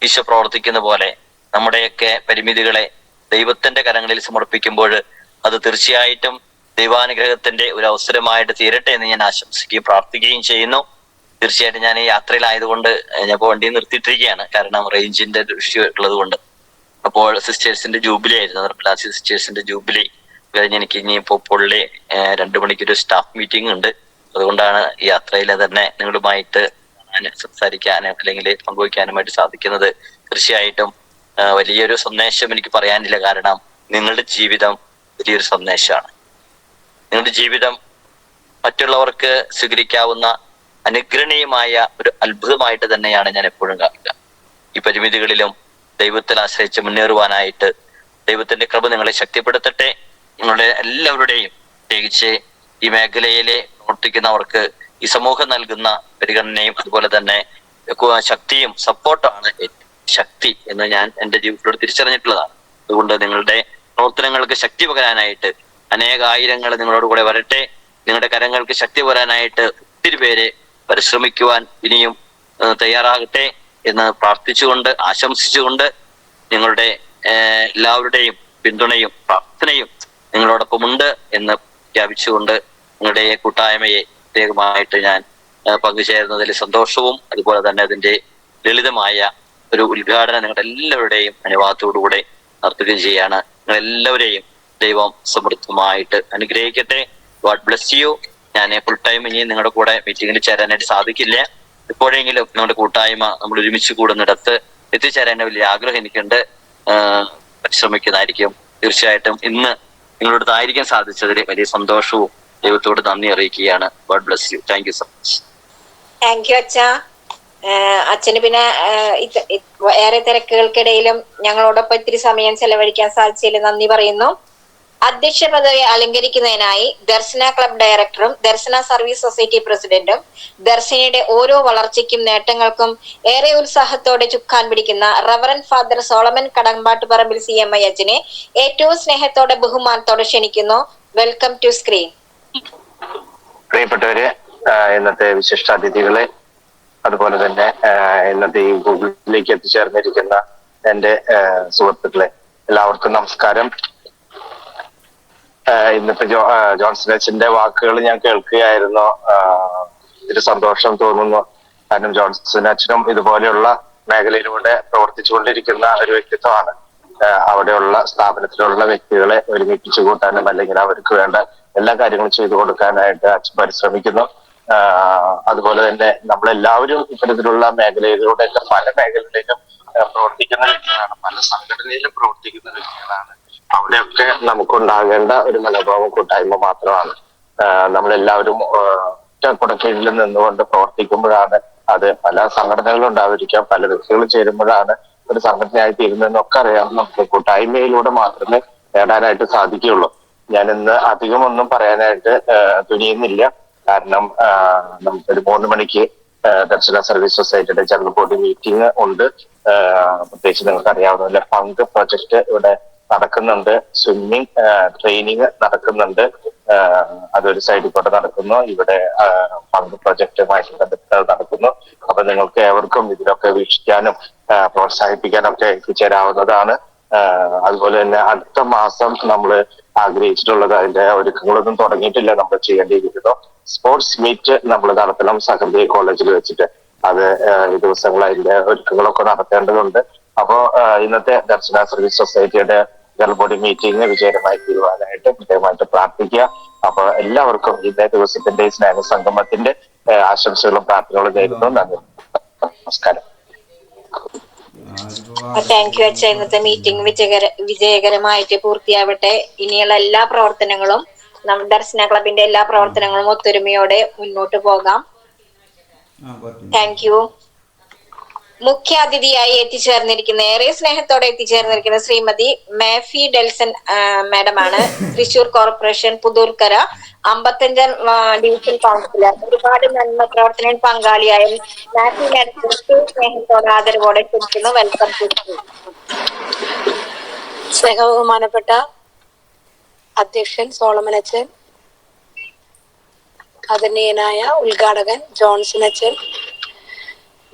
ഈശോ പ്രവർത്തിക്കുന്ന പോലെ നമ്മുടെയൊക്കെ പരിമിതികളെ ദൈവത്തിന്റെ കരങ്ങളിൽ സമർപ്പിക്കുമ്പോൾ അത് തീർച്ചയായിട്ടും ദൈവാനുഗ്രഹത്തിന്റെ ഒരു അവസരമായിട്ട് തീരട്ടെ എന്ന് ഞാൻ ആശംസിക്കുകയും പ്രാർത്ഥിക്കുകയും ചെയ്യുന്നു. തീർച്ചയായിട്ടും ഞാൻ ഈ യാത്രയിലായതുകൊണ്ട് ഞാൻ വണ്ടി നിർത്തിയിട്ടിരിക്കുകയാണ്. കാരണം റേഞ്ചിന്റെ ഇഷ്യൂ ഉള്ളത് കൊണ്ട് അപ്പോൾ സിസ്റ്റേഴ്സിന്റെ ജൂബിലി ആയിരുന്നു. നിർമ്മല സിസ്റ്റേഴ്സിന്റെ ജൂബിലി കഴിഞ്ഞ് എനിക്ക് ഇനി ഇപ്പോൾ പുള്ളി രണ്ടു മണിക്കൊരു സ്റ്റാഫ് മീറ്റിംഗ് ഉണ്ട്. അതുകൊണ്ടാണ് ഈ യാത്രയിൽ തന്നെ നിങ്ങളുമായിട്ട് സംസാരിക്കാനും അല്ലെങ്കിൽ പങ്കുവയ്ക്കാനുമായിട്ട് സാധിക്കുന്നത്. തീർച്ചയായിട്ടും വലിയൊരു സന്ദേശം എനിക്ക് പറയാനില്ല. കാരണം നിങ്ങളുടെ ജീവിതം വലിയൊരു സന്ദേശമാണ്. നിങ്ങളുടെ ജീവിതം മറ്റുള്ളവർക്ക് സ്വീകരിക്കാവുന്ന അനുഗ്രഹണീയമായ ഒരു അത്ഭുതമായിട്ട് തന്നെയാണ് ഞാൻ എപ്പോഴും കാണുക. ഈ പരിമിതികളിലും ദൈവത്തിൽ ആശ്രയിച്ച് മുന്നേറുവാനായിട്ട് ദൈവത്തിന്റെ കൃപ നിങ്ങളെ ശക്തിപ്പെടുത്തട്ടെ. നിങ്ങളുടെ എല്ലാവരുടെയും പ്രത്യേകിച്ച് ഈ മേഖലയിലെ പ്രവർത്തിക്കുന്നവർക്ക് ഈ സമൂഹം നൽകുന്ന പരിഗണനയും അതുപോലെ തന്നെ ശക്തിയും സപ്പോർട്ടാണ് ശക്തി എന്ന് ഞാൻ എന്റെ ജീവിതത്തിലൂടെ തിരിച്ചറിഞ്ഞിട്ടുള്ളതാണ്. അതുകൊണ്ട് നിങ്ങളുടെ പ്രവർത്തനങ്ങൾക്ക് ശക്തി പകരാനായിട്ട് അനേകായിരങ്ങൾ നിങ്ങളോട് കൂടെ വരട്ടെ. നിങ്ങളുടെ കരങ്ങൾക്ക് ശക്തി പകരാനായിട്ട് ഒത്തിരി പേര് പരിശ്രമിക്കുവാൻ ഇനിയും തയ്യാറാകട്ടെ എന്ന് പ്രാർത്ഥിച്ചുകൊണ്ട് ആശംസിച്ചുകൊണ്ട് നിങ്ങളുടെ എല്ലാവരുടെയും പിന്തുണയും പ്രാർത്ഥനയും നിങ്ങളോടൊപ്പമുണ്ട് എന്ന് പ്രഖ്യാപിച്ചുകൊണ്ട് നിങ്ങളുടെ കൂട്ടായ്മയെ പ്രത്യേകമായിട്ട് ഞാൻ പങ്കുചേരുന്നതിൽ സന്തോഷവും അതുപോലെ തന്നെ അതിന്റെ ലളിതമായ ഒരു ഉദ്ഘാടനം നിങ്ങളുടെ എല്ലാവരുടെയും അനുവാദത്തോടുകൂടെ നടത്തുകയും ചെയ്യാണ്. നിങ്ങൾ എല്ലാവരെയും ദൈവം സമൃദ്ധമായിട്ട് അനുഗ്രഹിക്കട്ടെ. God bless you. ഞാൻ ഫുൾ ടൈം ഇനി നിങ്ങളുടെ കൂടെ മീറ്റിംഗിൽ ചേരാനായിട്ട് സാധിക്കില്ല. എപ്പോഴെങ്കിലും നിങ്ങളുടെ കൂട്ടായ്മ നമ്മൾ ഒരുമിച്ച് കൂടുന്നിടത്ത് എത്തിച്ചേരാൻ വലിയ ആഗ്രഹം എനിക്കുണ്ട്. പരിശ്രമിക്കുന്നതായിരിക്കും. തീർച്ചയായിട്ടും ഇന്ന് നിങ്ങളോട് ആയിരിക്കാൻ സാധിച്ചതിൽ വലിയ സന്തോഷവും ദൈവത്തോട് നന്ദി അറിയിക്കുകയാണ്. God bless you thank you so much thank you അച്ഛ. അച്ഛന് പിന്നെ ഏറെ തിരക്കുകൾക്കിടയിലും ഞങ്ങളോടൊപ്പം ഇത്തിരി സമയം ചെലവഴിക്കാൻ സാധിച്ചതിൽ നന്ദി പറയുന്നു. അധ്യക്ഷ പദവി അലങ്കരിക്കുന്നതിനായി ദർശന ക്ലബ് ഡയറക്ടറും ദർശന സർവീസ് സൊസൈറ്റി പ്രസിഡന്റും ദർശനയുടെ ഓരോ വളർച്ചയ്ക്കും നേട്ടങ്ങൾക്കും ഏറെ ഉത്സാഹത്തോടെ ചുക്കാൻ പിടിക്കുന്ന reverend father Solomon Kadambattuparambil C M I അച്ഛനെ ഏറ്റവും സ്നേഹത്തോടെ ബഹുമാനത്തോടെ ക്ഷണിക്കുന്നു. വെൽക്കം ടു സ്ക്രീൻ പ്രിയപ്പെട്ടവരെ ഇന്നത്തെ വിശിഷ്ട അതിഥികളെ അതുപോലെ തന്നെ ഇന്നത്തെ ഈ ഗൂഗിളിലേക്ക് എത്തിച്ചേർന്നിരിക്കുന്ന എന്റെ സുഹൃത്തുക്കളെ എല്ലാവർക്കും നമസ്കാരം. ഇന്നിപ്പോ ജോ ജോൺസൺ അച്ഛന്റെ വാക്കുകൾ ഞാൻ കേൾക്കുകയായിരുന്നു. ഒരു സന്തോഷം തോന്നുന്നു. കാരണം ജോൺസൺ അച്ഛനും ഇതുപോലെയുള്ള മേഖലയിലൂടെ പ്രവർത്തിച്ചുകൊണ്ടിരിക്കുന്ന ഒരു വ്യക്തിത്വമാണ്. അവിടെയുള്ള സ്ഥാപനത്തിലുള്ള വ്യക്തികളെ ഒരുമിപ്പിച്ചു കൂട്ടാനും അല്ലെങ്കിൽ അവർക്ക് വേണ്ട എല്ലാ കാര്യങ്ങളും ചെയ്തു കൊടുക്കാനായിട്ട് അച്ഛൻ പരിശ്രമിക്കുന്നു. അതുപോലെ തന്നെ നമ്മളെല്ലാവരും ഇത്തരത്തിലുള്ള മേഖലയിലൂടെ പല മേഖലകളിലും പ്രവർത്തിക്കുന്ന വ്യക്തികളാണ്. പല സംഘടനയിലും പ്രവർത്തിക്കുന്ന വ്യക്തികളാണ്. അവിടെയൊക്കെ നമുക്കുണ്ടാകേണ്ട ഒരു മനോഭാവം കൂട്ടായ്മ മാത്രമാണ്. നമ്മളെല്ലാവരും ഒറ്റ നിന്നുകൊണ്ട് പ്രവർത്തിക്കുമ്പോഴാണ് അത്. പല സംഘടനകളും ഉണ്ടാവാതിരിക്കാം. പല വ്യക്തികൾ ചേരുമ്പോഴാണ് ഒരു സംഘടനയായി തീരുന്നതെന്നൊക്കെ അറിയാം. നമുക്ക് കൂട്ടായ്മയിലൂടെ മാത്രമേ നേടാനായിട്ട് സാധിക്കുകയുള്ളൂ. ഞാൻ ഇന്ന് അധികമൊന്നും പറയാനായിട്ട് തുനിയുന്നില്ല. കാരണം നമുക്കൊരു മൂന്ന് മണിക്ക് ദർശന സർവീസ് സൊസൈറ്റിയുടെ ജനറൽ ബോഡി മീറ്റിംഗ് ഉണ്ട്. പ്രത്യേകിച്ച് നിങ്ങൾക്ക് അറിയാവുന്ന പങ്ക് പ്രൊജക്ട് ഇവിടെ നടക്കുന്നുണ്ട്. സ്വിമ്മിങ് ട്രെയിനിങ് നടക്കുന്നുണ്ട്. അതൊരു സൈഡിൽ കൂടെ നടക്കുന്നു. ഇവിടെ ഫണ്ട് പ്രൊജക്റ്റുമായിട്ട് ബന്ധപ്പെട്ട് നടക്കുന്നു. അപ്പൊ നിങ്ങൾക്ക് ഏവർക്കും ഇതിലൊക്കെ വീക്ഷിക്കാനും പ്രോത്സാഹിപ്പിക്കാനും ഒക്കെ എത്തിച്ചേരാവുന്നതാണ് അതുപോലെ തന്നെ അടുത്ത മാസം നമ്മൾ ആഗ്രഹിച്ചിട്ടുള്ളത് അതിന്റെ ഒരുക്കങ്ങളൊന്നും തുടങ്ങിയിട്ടില്ല. നമ്മൾ ചെയ്യേണ്ടിയിരിക്കുന്നു. സ്പോർട്സ് മീറ്റ് നമ്മൾ നടത്തണം സഹൃദയ കോളേജിൽ വെച്ചിട്ട്. അത് ദിവസങ്ങൾ അതിന്റെ ഒരുക്കങ്ങളൊക്കെ നടത്തേണ്ടതുണ്ട്. അപ്പോ ഇന്നത്തെ ദർശന സർവീസ് സൊസൈറ്റിയുടെ ജനറൽ ബോഡി മീറ്റിംഗ് വിജയകരമായി തീരുവാനായിട്ട് പ്രത്യേകമായിട്ട് പ്രാർത്ഥിക്കുക. അപ്പൊ എല്ലാവർക്കും ഇന്നേ ദിവസത്തിന്റെ സ്നേഹ സംഗമത്തിന്റെ ആശംസകളും പ്രാർത്ഥനകളും നേരുന്നു. നന്ദി. നമസ്കാരം. താങ്ക് യു അച്ഛ. ഇന്നത്തെ മീറ്റിംഗ് വിജയകര വിജയകരമായിട്ട് പൂർത്തിയാവട്ടെ. ഇനിയുള്ള എല്ലാ പ്രവർത്തനങ്ങളും നമ്മുടെ ദർശന ക്ലബിന്റെ എല്ലാ പ്രവർത്തനങ്ങളും ഒത്തൊരുമയോടെ മുന്നോട്ട് പോകാം. താങ്ക് യു മുഖ്യ അതിഥിയായി എത്തിച്ചേർന്നിരിക്കുന്ന ഏറെ സ്നേഹത്തോടെ എത്തിച്ചേർന്നിരിക്കുന്ന ശ്രീമതി മേഫി ഡെൽസൺ ആണ് തൃശൂർ കോർപ്പറേഷൻ പുതൂർക്കര അമ്പത്തഞ്ചാം ഡിവിഷൻ കൗൺസിലർ. ഒരുപാട് നന്മ പ്രവർത്തന പങ്കാളിയായ മാഫി മാഡം സ്നേഹത്തോടെ ആദരവോടെ ക്ഷണിക്കുന്നു. വെൽക്കം ടു സ്നേഹബഹുമാനപ്പെട്ട അധ്യക്ഷൻ സോളമനച്ചൻ ആദരണീയനായ ഉദ്ഘാടകൻ ജോൺസൺ അച്ഛൻ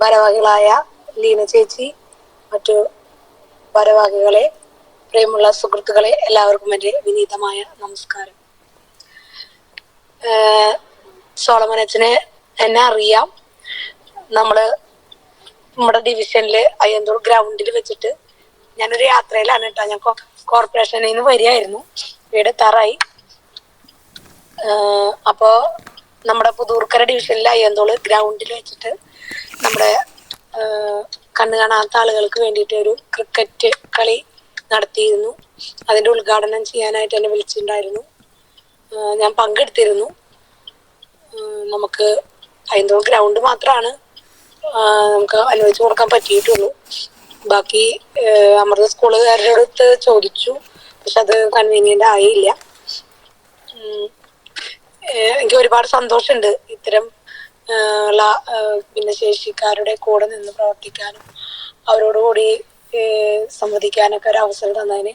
ഭാരവാഹികളായ ലീന ചേച്ചി മറ്റു ഭാരവാഹികളെ പ്രിയമുള്ള സുഹൃത്തുക്കളെ എല്ലാവർക്കും എന്റെ വിനീതമായ നമസ്കാരം. അച്ഛനെ എന്നെ അറിയാം. നമ്മൾ നമ്മുടെ ഡിവിഷനിൽ അയ്യന്തൂർ ഗ്രൗണ്ടിൽ വെച്ചിട്ട് ഞാനൊരു യാത്രയിലാണ് കേട്ടോ. ഞാൻ കോർപ്പറേഷനിൽ നിന്ന് വരികയായിരുന്നു. വീട് എത്താറായി. ആഹ് അപ്പോ നമ്മുടെ പുതൂർക്കര ഡിവിഷനിലെ അയ്യന്തോൾ ഗ്രൗണ്ടിൽ വെച്ചിട്ട് നമ്മുടെ കണ്ണു കാണാത്ത ആളുകൾക്ക് വേണ്ടിയിട്ട് ഒരു ക്രിക്കറ്റ് കളി നടത്തിയിരുന്നു. അതിന്റെ ഉദ്ഘാടനം ചെയ്യാനായിട്ട് എന്നെ വിളിച്ചിട്ടുണ്ടായിരുന്നു. ഞാൻ പങ്കെടുത്തിരുന്നു. നമുക്ക് അതിന്റെ ഗ്രൗണ്ട് മാത്രമാണ് നമുക്ക് അനുവദിച്ചു കൊടുക്കാൻ പറ്റിയിട്ടുള്ളൂ. ബാക്കി അമൃത സ്കൂളുകാരുടെ അടുത്ത് ചോദിച്ചു. പക്ഷെ അത് കൺവീനിയന്റ് ആയില്ല. എനിക്ക് ഒരുപാട് സന്തോഷമുണ്ട്. ഇത്തരം ഭിന്നശേഷിക്കാരുടെ കൂടെ നിന്ന് പ്രവർത്തിക്കാനും അവരോടുകൂടി സംവദിക്കാനൊക്കെ ഒരു അവസരം തന്നതിന്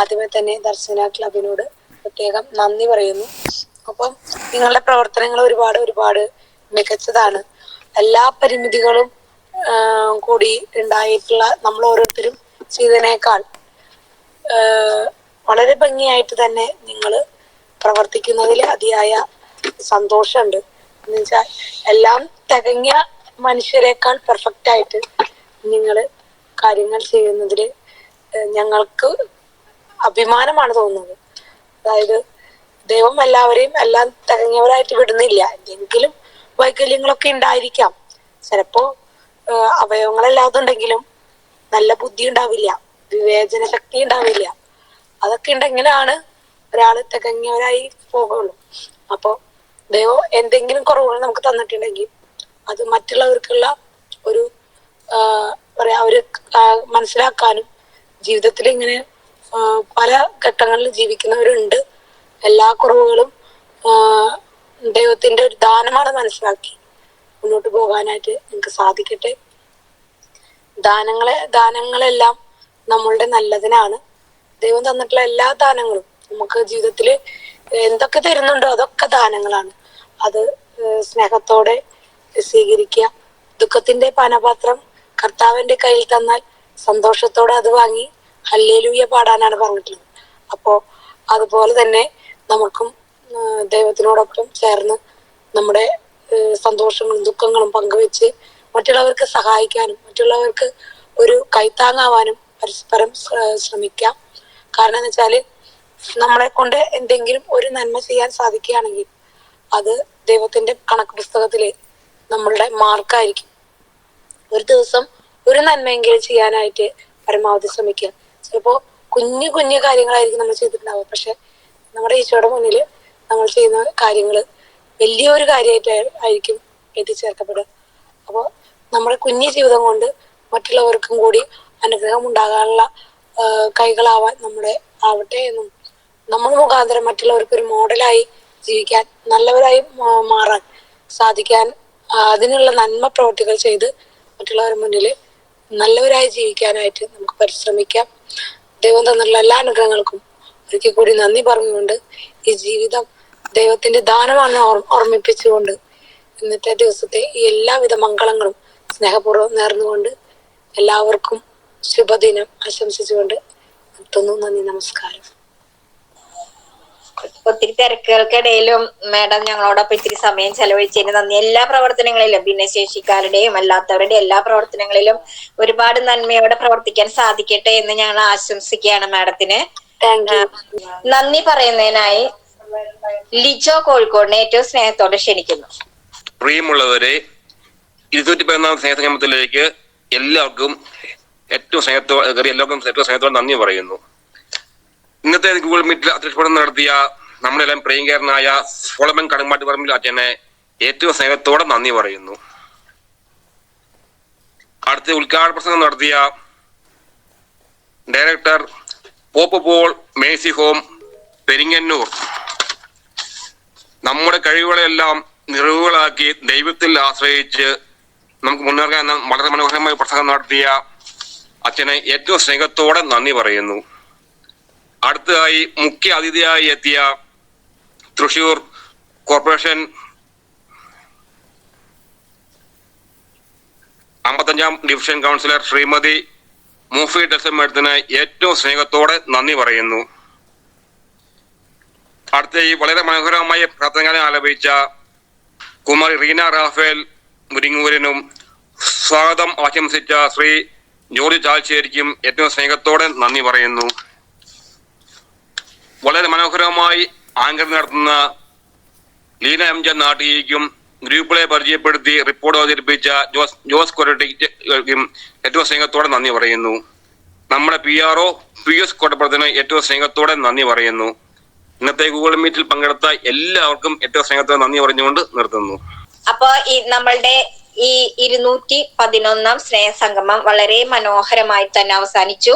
ആദ്യമേ തന്നെ ദർശന ക്ലബിനോട് പ്രത്യേകം നന്ദി പറയുന്നു. അപ്പം നിങ്ങളുടെ പ്രവർത്തനങ്ങൾ ഒരുപാട് ഒരുപാട് മികച്ചതാണ്. എല്ലാ പരിമിതികളും കൂടി ഉണ്ടായിട്ടുള്ള നമ്മൾ ഓരോരുത്തരും ചെയ്തതിനേക്കാൾ വളരെ ഭംഗിയായിട്ട് തന്നെ നിങ്ങൾ പ്രവർത്തിക്കുന്നതിൽ അതിയായ സന്തോഷമുണ്ട്. എന്ന് വെച്ചാൽ എല്ലാം തികഞ്ഞ മനുഷ്യരെക്കാൾ പെർഫെക്റ്റ് ആയിട്ട് നിങ്ങൾ കാര്യങ്ങൾ ചെയ്യുന്നതിൽ ഞങ്ങൾക്ക് അഭിമാനമാണ് തോന്നുന്നത്. അതായത് ദൈവം എല്ലാവരെയും എല്ലാം തികഞ്ഞവരായിട്ട് വിടുന്നില്ല. എങ്കിലും വൈകല്യങ്ങളൊക്കെ ഉണ്ടായിരിക്കാം. ചിലപ്പോ അവയവങ്ങളല്ലാതെ ഉണ്ടെങ്കിലും നല്ല ബുദ്ധി ഉണ്ടാവില്ല വിവേചന ശക്തി ഉണ്ടാവില്ല. അതൊക്കെ ഉണ്ടെങ്കിലാണ് ഒരാൾ തികഞ്ഞവരായി പോകുള്ളൂ. അപ്പോ ദൈവം എന്തെങ്കിലും കുറവുകൾ നമുക്ക് തന്നിട്ടുണ്ടെങ്കിൽ അത് മറ്റുള്ളവർക്കുള്ള ഒരു പറയാ ഒരു മനസ്സിലാക്കാനും ജീവിതത്തിൽ ഇങ്ങനെ പല ഘട്ടങ്ങളിൽ ജീവിക്കുന്നവരുണ്ട്. എല്ലാ കുറവുകളും ദൈവത്തിന്റെ ഒരു ദാനമാണ് മനസ്സിലാക്കി മുന്നോട്ട് പോകാനായിട്ട് നിങ്ങൾക്ക് സാധിക്കട്ടെ. ദാനങ്ങളെ ദാനങ്ങളെല്ലാം നമ്മളുടെ നല്ലതിനാണ്. ദൈവം തന്നിട്ടുള്ള എല്ലാ ദാനങ്ങളും നമുക്ക് ജീവിതത്തിൽ എന്തൊക്കെ തരുന്നുണ്ടോ അതൊക്കെ ദാനങ്ങളാണ്. അത് സ്നേഹത്തോടെ സ്വീകരിക്കുക. ദുഃഖത്തിന്റെ പാനപാത്രം കർത്താവിന്റെ കയ്യിൽ തന്നാൽ സന്തോഷത്തോടെ അത് വാങ്ങി ഹല്ലേലൂയ പാടാനാണ് പറഞ്ഞിട്ടുള്ളത്. അപ്പോ അതുപോലെ തന്നെ നമുക്കും ദൈവത്തിനോടൊപ്പം ചേർന്ന് നമ്മുടെ സന്തോഷങ്ങളും ദുഃഖങ്ങളും പങ്കുവെച്ച് മറ്റുള്ളവർക്ക് സഹായിക്കാനും മറ്റുള്ളവർക്ക് ഒരു കൈത്താങ്ങാവാനും പരസ്പരം ശ്രമിക്കാം. കാരണം എന്ന് വെച്ചാൽ നമ്മളെ കൊണ്ട് എന്തെങ്കിലും ഒരു നന്മ ചെയ്യാൻ സാധിക്കുകയാണെങ്കിൽ അത് ദൈവത്തിന്റെ കണക്ക് പുസ്തകത്തിൽ നമ്മളുടെ മാർക്കായിരിക്കും. ഒരു ദിവസം ഒരു നന്മയെങ്കിലും ചെയ്യാനായിട്ട് പരമാവധി ശ്രമിക്കുക. ചിലപ്പോ കുഞ്ഞു കുഞ്ഞു കാര്യങ്ങളായിരിക്കും നമ്മൾ ചെയ്തിട്ടുണ്ടാവുക. പക്ഷെ നമ്മുടെ ഈശോയുടെ മുന്നിൽ നമ്മൾ ചെയ്യുന്ന കാര്യങ്ങൾ വലിയൊരു കാര്യമായിട്ട് ആയിരിക്കും എത്തിച്ചേർക്കപ്പെടുക. അപ്പോൾ നമ്മുടെ കുഞ്ഞു ജീവിതം കൊണ്ട് മറ്റുള്ളവർക്കും കൂടി അനുഗ്രഹം ഉണ്ടാകാനുള്ള കൈകളാവാൻ നമ്മുടെ ആവട്ടെ എന്നും നമ്മൾ മുഖാന്തരം മറ്റുള്ളവർക്ക് ഒരു മോഡലായി ജീവിക്കാൻ നല്ലവരായി മാറാൻ സാധിക്കാൻ അതിനുള്ള നന്മ പ്രവർത്തികൾ ചെയ്ത് മറ്റുള്ളവരുടെ മുന്നിൽ നല്ലവരായി ജീവിക്കാനായിട്ട് നമുക്ക് പരിശ്രമിക്കാം. ദൈവം തന്നുള്ള എല്ലാ അനുഗ്രഹങ്ങൾക്കും ഒരിക്കൽ കൂടി നന്ദി പറഞ്ഞുകൊണ്ട് ഈ ജീവിതം ദൈവത്തിന്റെ ദാനമാണ് ഓർമ്മിപ്പിച്ചുകൊണ്ട് ഇന്നത്തെ ദിവസത്തെ ഈ എല്ലാവിധ മംഗളങ്ങളും സ്നേഹപൂർവം നേർന്നുകൊണ്ട് എല്ലാവർക്കും ശുഭദിനം ആശംസിച്ചുകൊണ്ട് നിർത്തുന്നു. നന്ദി നമസ്കാരം. ഒത്തിരി തിരക്കുകൾക്കിടയിലും മാഡം ഞങ്ങളോടൊപ്പം ഇത്തിരി സമയം ചെലവഴിച്ചതിന് നന്ദി. എല്ലാ പ്രവർത്തനങ്ങളിലും ഭിന്നശേഷിക്കാരുടെയും അല്ലാത്തവരുടെയും എല്ലാ പ്രവർത്തനങ്ങളിലും ഒരുപാട് നന്മയോടെ പ്രവർത്തിക്കാൻ സാധിക്കട്ടെ എന്ന് ഞങ്ങൾ ആശംസിക്കുകയാണ് മാഡത്തിന്. നന്ദി പറയുന്നതിനായി ലിജോ കോഴിക്കോടിനെ ഏറ്റവും സ്നേഹത്തോടെ ക്ഷണിക്കുന്നു. പ്രിയമുള്ളവരെ ഇരുന്നൂറ്റി പതിനാല് സ്നേഹസംഗമത്തിലേക്ക് എല്ലാവർക്കും ഏറ്റവും സ്നേഹത്തോടെ എല്ലാവർക്കും ഏറ്റവും സ്നേഹത്തോടെ നന്ദി പറയുന്നു. ഇന്നത്തെ ഗൂഗിൾ മീറ്റിൽ അധ്യക്ഷപഠനം നടത്തിയ നമ്മളെല്ലാം പ്രിയങ്കരനായ സോളമൻ കടമ്പാട്ട് പറമ്പിൽ അച്ഛനെ ഏറ്റവും സ്നേഹത്തോടെ നന്ദി പറയുന്നു. അടുത്ത ഉദ്ഘാടന പ്രസംഗം നടത്തിയ director Pope Paul Mercy Home Peringannur. നമ്മുടെ കഴിവുകളെല്ലാം നിറവുകളാക്കി ദൈവത്തിൽ ആശ്രയിച്ച് നമുക്ക് മുന്നേറാൻ വളരെ മനോഹരമായ പ്രസംഗം നടത്തിയ അച്ഛനെ ഏറ്റവും സ്നേഹത്തോടെ നന്ദി പറയുന്നു. അടുത്തതായി മുഖ്യ അതിഥിയായി എത്തിയ Thrissur corporation അമ്പത്തഞ്ചാം division councillor Shrimati Mufi Telson മേഡത്തിന് ഏറ്റവും സ്നേഹത്തോടെ നന്ദി പറയുന്നു. അടുത്ത ഈ വളരെ മനോഹരമായ പ്രാർത്ഥനകളെ ആലപിച്ച കുമാരി റീന റാഫേൽ മുരിങ്ങൂരിനും സ്വാഗതം ആശംസിച്ച ശ്രീ ജോർജ് ചാൽശ്ശേരിക്കും ഏറ്റവും സ്നേഹത്തോടെ നന്ദി പറയുന്നു. വളരെ മനോഹരമായി ആങ്കർ നടത്തുന്ന ലീന എം ജെ നാട്ടിയേക്കും ഗ്രൂപ്പുകളെ പരിചയപ്പെടുത്തി റിപ്പോർട്ട് അവതരിപ്പിച്ച ജോസ് ജോസ് കൊരട്ടിക്കും ഏറ്റവും സ്നേഹത്തോടെ നന്ദി പറയുന്നു. നമ്മുടെ P R O P S കോട്ടപ്പുറത്തിന് ഏറ്റവും സ്നേഹത്തോടെ നന്ദി പറയുന്നു. ഇന്നത്തെ ഗൂഗിൾ മീറ്റിൽ പങ്കെടുത്ത എല്ലാവർക്കും ഏറ്റവും സ്നേഹത്തോടെ നന്ദി പറഞ്ഞുകൊണ്ട് നിർത്തുന്നു. അപ്പൊ ഈ നമ്മളുടെ ഈ ഇരുന്നൂറ്റി പതിനൊന്നാം സ്നേഹസംഗമം വളരെ മനോഹരമായി തന്നെ അവസാനിച്ചു.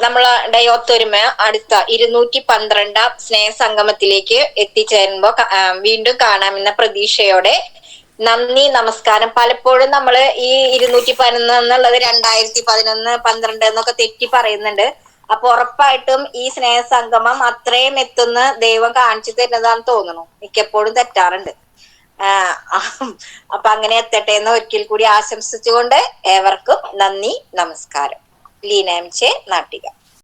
നമ്മളുടെ ഒത്തൊരുമ അടുത്ത ഇരുന്നൂറ്റി പന്ത്രണ്ടാം സ്നേഹസംഗമത്തിലേക്ക് എത്തിച്ചേരുമ്പോ വീണ്ടും കാണാമെന്ന പ്രതീക്ഷയോടെ നന്ദി നമസ്കാരം. പലപ്പോഴും നമ്മൾ ഈ ഇരുന്നൂറ്റി പതിനൊന്ന് എന്നുള്ളത് രണ്ടായിരത്തി പതിനൊന്ന് പന്ത്രണ്ട് എന്നൊക്കെ തെറ്റി പറയുന്നുണ്ട്. അപ്പൊ ഉറപ്പായിട്ടും ഈ സ്നേഹസംഗമം അത്രയും എത്തുന്ന ദൈവം കാണിച്ചു തരുന്നതാന്ന് തോന്നുന്നു. മിക്കപ്പോഴും തെറ്റാറുണ്ട്. അപ്പൊ അങ്ങനെ എത്തട്ടെ എന്ന് ഒരിക്കൽ കൂടി ആശംസിച്ചുകൊണ്ട് ഏവർക്കും നന്ദി നമസ്കാരം. ലീന എം ചെ നാട്ടിക